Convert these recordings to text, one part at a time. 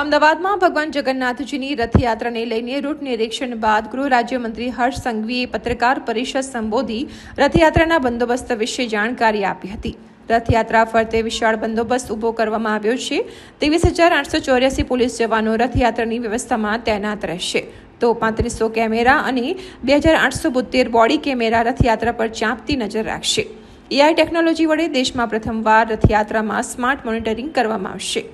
અમદાવાદમાં ભગવાન જગન્નાથજીની રથયાત્રાને લઈને રૂટ નિરીક્ષણ બાદ ગૃહ રાજ્યમંત્રી હર્ષ સંઘવીએ પત્રકાર પરિષદ સંબોધી રથયાત્રાના બંદોબસ્ત વિશે જાણકારી આપી હતી. રથયાત્રા ફરતે વિશાળ બંદોબસ્ત ઊભો કરવામાં આવ્યો છે. ત્રેવીસ હજાર આઠસો ચોર્યાસી પોલીસ જવાનો રથયાત્રાની વ્યવસ્થામાં તૈનાત રહેશે. તો પાંત્રીસો કેમેરા અને બે હજાર આઠસો બોતેર બોડી કેમેરા રથયાત્રા પર ચાંપતી નજર રાખશે. એઆઈ ટેકનોલોજી વડે દેશમાં પ્રથમવાર રથયાત્રામાં સ્માર્ટ મોનિટરિંગ કરવામાં આવશે.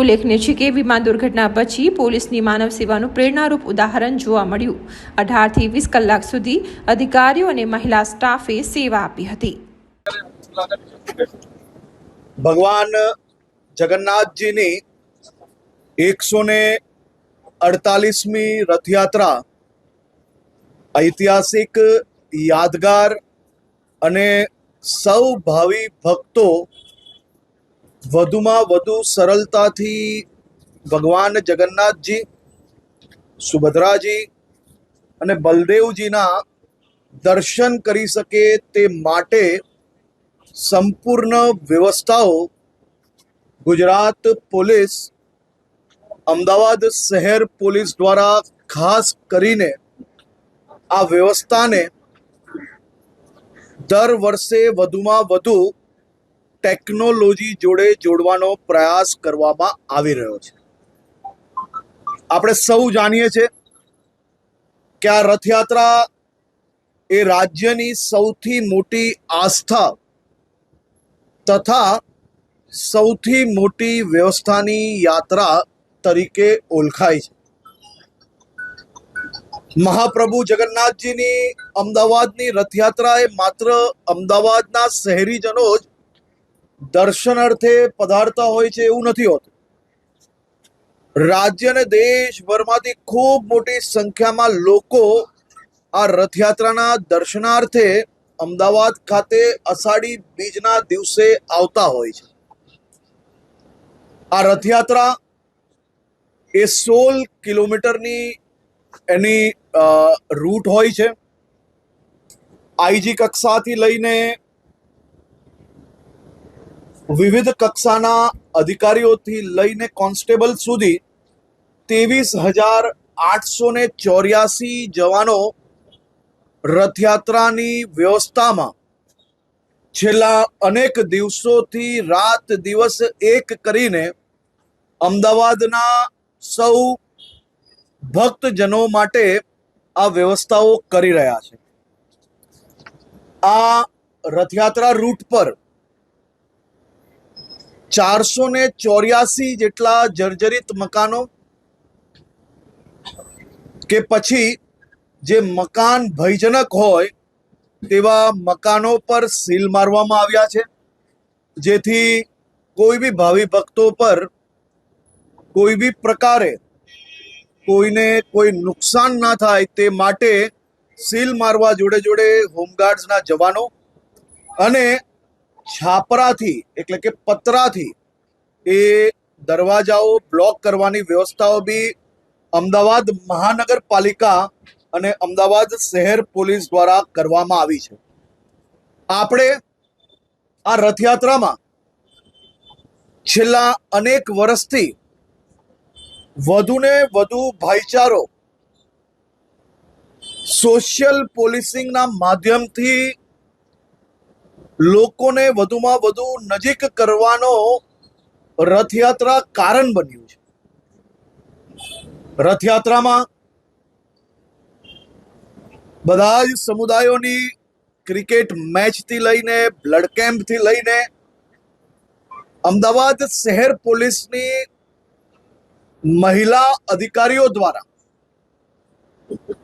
ઉલ્લેખનીય છે કે વિમાન દુર્ઘટના પછી પોલીસની માનવ સેવાનું પ્રેરણારૂપ ઉદાહરણ જોવા મળ્યું. અઢારથી વીસ કલાક સુધી અધિકારીઓ અને મહિલા સ્ટાફે સેવા આપી હતી. ભગવાન જગન્નાથજીની એકસો ને અડતાલીસમી રથયાત્રા ઐતિહાસિક યાદગાર અને સૌ ભાવિ ભક્તો વધુમાં વધુ સરળતાથી ભગવાન જગન્નાથજી, સુભદ્રાજી અને બલદેવજીના દર્શન કરી શકે તે માટે સંપૂર્ણ વ્યવસ્થાઓ ગુજરાત પોલીસ, અમદાવાદ શહેર પોલીસ દ્વારા ખાસ કરીને આ વ્યવસ્થાને દર વર્ષે વધુમાં વધુ ટેકનોલોજી જોડે જોડવાનો પ્રયાસ કરવામાં આવી રહ્યો છે. આપણે સૌ જાણીએ છીએ કે આ રથયાત્રા એ રાજ્યની સૌથી મોટી આસ્થા તથા સૌથી મોટી વ્યવસ્થાની યાત્રા તરીકે ઓળખાય છે. મહાપ્રભુ જગન્નાથજીની અમદાવાદની રથયાત્રા એ માત્ર અમદાવાદના શહેરીજનો જ દર્શનાર્થે પધારતા હોય છે એવું નથી હોતું. રાજ્ય અને દેશભરમાંથી ખૂબ મોટી સંખ્યામાં લોકો આ રથયાત્રાના દર્શનાર્થે અમદાવાદ ખાતે અષાઢી બીજના દિવસે આવતા હોય છે. આ રથયાત્રા એ સોળ કિલોમીટરની એની રૂટ હોય છે. આઈજી કક્ષાથી લઈને વિવિધ કક્ષાના અધિકારીઓથી લઈને કોન્સ્ટેબલ સુધી ત્રેવીસ હજાર આઠસો ને ચોર્યાસી જવાનો રથયાત્રાની વ્યવસ્થામાં છેલ્લા અનેક દિવસોથી રાત દિવસ એક કરીને અમદાવાદના સૌ ભક્તજનો માટે આ વ્યવસ્થાઓ કરી રહ્યા છે. આ રથયાત્રા રૂટ પર ચારસો ને ચોર્યાસી જેટલા જર્જરિત મકાનો કે પછી જે મકાન ભયજનક હોય તેવા મકાનો પર સીલ મારવામાં આવ્યા છે. જેથી કોઈ બી ભાવિ ભક્તો પર કોઈ બી પ્રકારે કોઈને કોઈ નુકસાન ના થાય તે માટે સીલ મારવા જોડે જોડે હોમગાર્ડ્સના જવાનો અને છાપરાથી, એટલે કે પતરાથી, એ દરવાજાઓ બ્લોક કરવાની વ્યવસ્થાઓ બી અમદાવાદ મહાનગરપાલિકા અને અમદાવાદ શહેર પોલીસ દ્વારા કરવામાં આવી છે. આપણે આ રથયાત્રામાં છેલ્લા અનેક વર્ષથી વધુને વધુ ભાઈચારો સોશિયલ પોલીસિંગના માધ્યમથી લોકોને વધુમાં વધુ નજીક કરવાનો રથયાત્રા કારણ બન્યું છે. રથયાત્રામાં બધા જ સમુદાયોની ક્રિકેટ મેચથી લઈને બ્લડ કેમ્પથી લઈને અમદાવાદ શહેર પોલીસની મહિલા અધિકારીઓ દ્વારા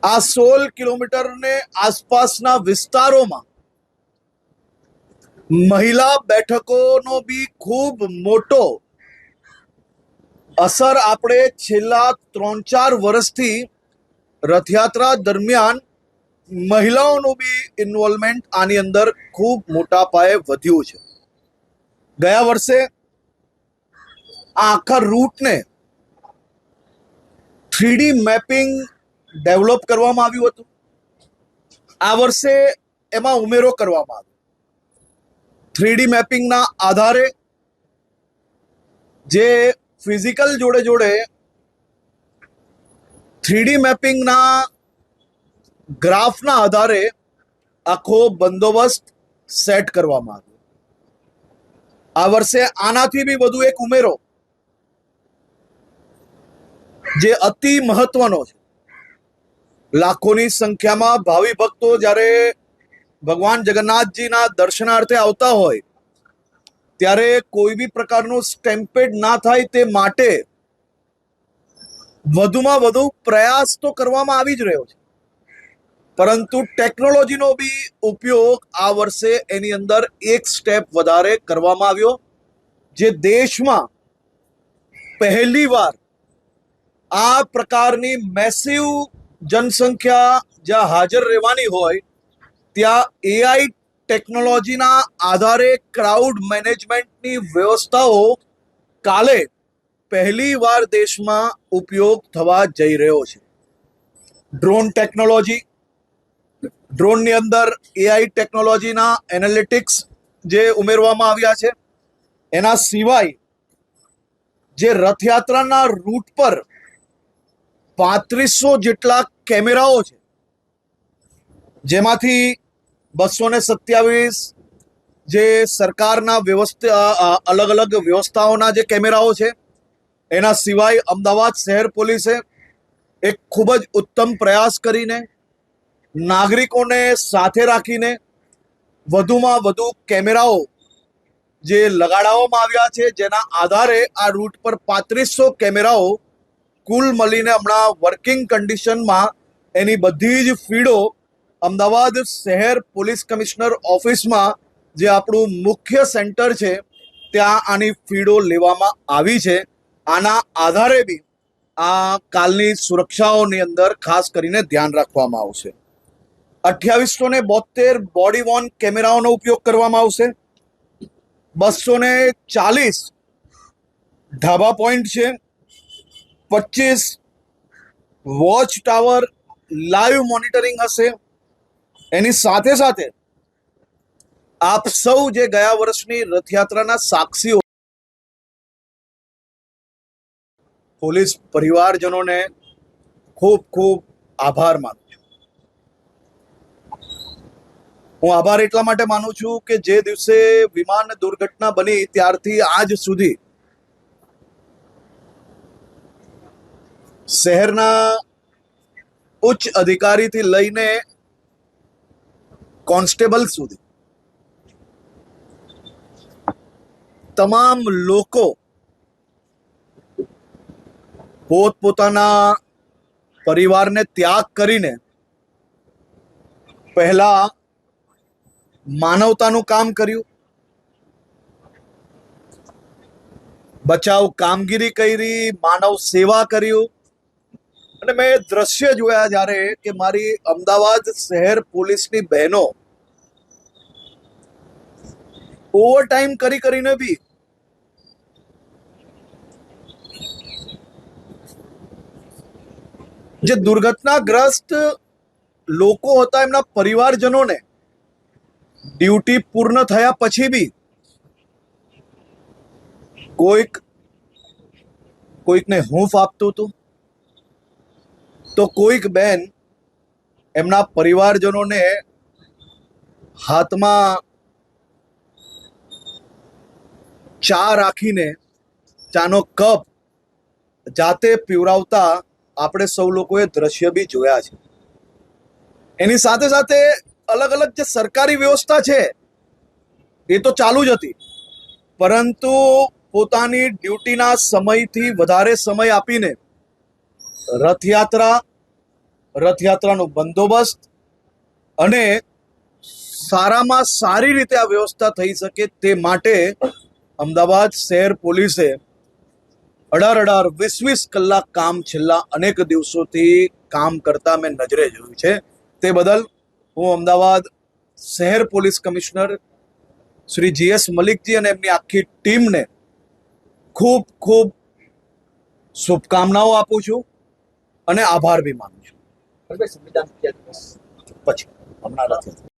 આ સોળ કિલોમીટરને આસપાસના વિસ્તારોમાં મહિલા બેઠકોનો બી ખૂબ મોટો અસર આપણે છેલ્લા ત્રણ ચાર વર્ષથી રથયાત્રા દરમિયાન મહિલાઓનું બી ઇન્વોલ્વમેન્ટ આની અંદર ખૂબ મોટા પાયે વધ્યું છે. ગયા વર્ષે આખા રૂટને થ્રીડી મેપિંગ ડેવલપ કરવામાં આવ્યું હતું. આ વર્ષે એમાં ઉમેરો કરવામાં આવ્યો. થ્રીડી મેપિંગના આધારે જે ફિઝિકલ જોડે જોડે થ્રીડી મેપિંગના ગ્રાફના આધારે આખો બંદોબસ્ત સેટ કરવામાં આવ્યો. આ વર્ષે આનાથી બી વધુ એક ઉમેરો જે અતિ મહત્વનો છે. લાખોની સંખ્યામાં ભાવિ ભક્તો જ્યારે ભગવાન જગન્નાથજીના દર્શનાર્થે આવતા હોય, ત્યારે કોઈ બી પ્રકારનું સ્ટેમ્પેડ ના થાય તે માટે વધુમાં વધુ પ્રયાસ તો કરવામાં આવી જ રહ્યો છે. પરંતુ ટેકનોલોજીનો બી ઉપયોગ આ વર્ષે એની અંદર એક સ્ટેપ વધારે કરવામાં આવ્યો, જે દેશમાં પહેલીવાર આ પ્રકારની મેસિવ જનસંખ્યા જ્યાં હાજર રહેવાની હોય ત્યાં એઆઈ ટેકનોલોજીના આધારે ક્રાઉડ મેનેજમેન્ટની વ્યવસ્થાઓ કાલે પહેલી વાર દેશમાં ઉપયોગ થવા જઈ રહ્યો છે. ડ્રોન ટેકનોલોજી ડ્રોનની અંદર એઆઈ ટેકનોલોજીના એનાલિટિક્સ જે ઉમેરવામાં આવ્યા છે, એના સિવાય જે રથયાત્રાના રૂટ પર પાંત્રીસો જેટલા કેમેરાઓ છે જેમાંથી બસો ને સત્યાવીસ, જે સરકારના વ્યવસ્થા અલગ અલગ વ્યવસ્થાઓના જે કેમેરાઓ છે, એના સિવાય અમદાવાદ શહેર પોલીસે એક ખૂબ જ ઉત્તમ પ્રયાસ કરીને નાગરિકોને સાથે રાખીને વધુમાં વધુ કેમેરાઓ જે લગાડવામાં આવ્યા છે, જેના આધારે આ રૂટ પર પાંત્રીસો કેમેરાઓ કુલ મળીને હમણાં વર્કિંગ કન્ડિશનમાં એની બધી જ ફીડો અમદાવાદ શહેર પોલીસ કમિશનર ઓફિસમાં જે આપણું મુખ્ય સેન્ટર છે, ત્યાં આની ફીડો લેવામાં આવી છે. આના આધારે બી આ કાલની સુરક્ષાઓની અંદર ખાસ કરીને ધ્યાન રાખવામાં આવશે. અઠ્યાવીસો ને બોતેર બોડી વોર્ન કેમેરાઓનો ઉપયોગ કરવામાં આવશે. બસો ને ચાલીસ ઢાબા પોઈન્ટ છે. પચીસ વોચ ટાવર લાઈવ મોનિટરિંગ હશે. એની સાથે સાથે આપ સૌ જે ગયા વર્ષની રથયાત્રાના સાક્ષીઓ પોલીસ પરિવારજનોને ખૂબ ખૂબ આભાર માનું છું. હું આભાર એટલા માટે માનું છું કે જે દિવસે વિમાન દુર્ઘટના બની ત્યારથી આજ સુધી શહેરના ઉચ્ચ અધિકારીથી લઈને કોન્સ્ટેબલ સુધી. તમામ લોકો પોતપોતાના પરિવારને ત્યાગ કરીને પહેલા માનવતાનું કામ કર્યું. બચાવ કામગીરી કરી, માનવ સેવા કર્યું. અને મેં દ્રશ્ય જોયા જ્યારે કે મારી અમદાવાદ શહેર પોલીસની બહેનો ઓવર ટાઈમ કરી કરીને બી. જે દુર્ઘટનાગ્રસ્ત લોકો હતા એમના પરિવારજનોને ડ્યુટી પૂર્ણ થયા પછી બી કોઈક કોઈકને હૂંફ આપતું હતું. તો કોઈક બેન એમના પરિવારજનોને હાથમાં ચા રાખીને ચાનો કપ જાતે પીવરાવતા આપણે સૌ લોકોએ દ્રશ્ય બી જોયા છે. એની સાથે સાથે અલગ અલગ જે સરકારી વ્યવસ્થા છે, એ તો ચાલુ જ હતી. પરંતુ પોતાની ડ્યુટીના સમયથી વધારે સમય આપીને રથયાત્રા, રથયાત્રાનો બંદોબસ્ત અને સારામાં સારી રીતે આ વ્યવસ્થા થઈ શકે તે માટે અમદાવાદ શહેર પોલીસે અઢાર અઢાર વીસ વીસ કલાક કામ છેલ્લા અનેક દિવસોથી કામ કરતા મેં નજરે જોયું છે. તે બદલ હું અમદાવાદ શહેર police commissioner Shri GS Malikji અને એમની આખી ટીમને ખૂબ ખૂબ શુભકામનાઓ આપું છું અને આભાર બી માનું છું. પછી, હમણાં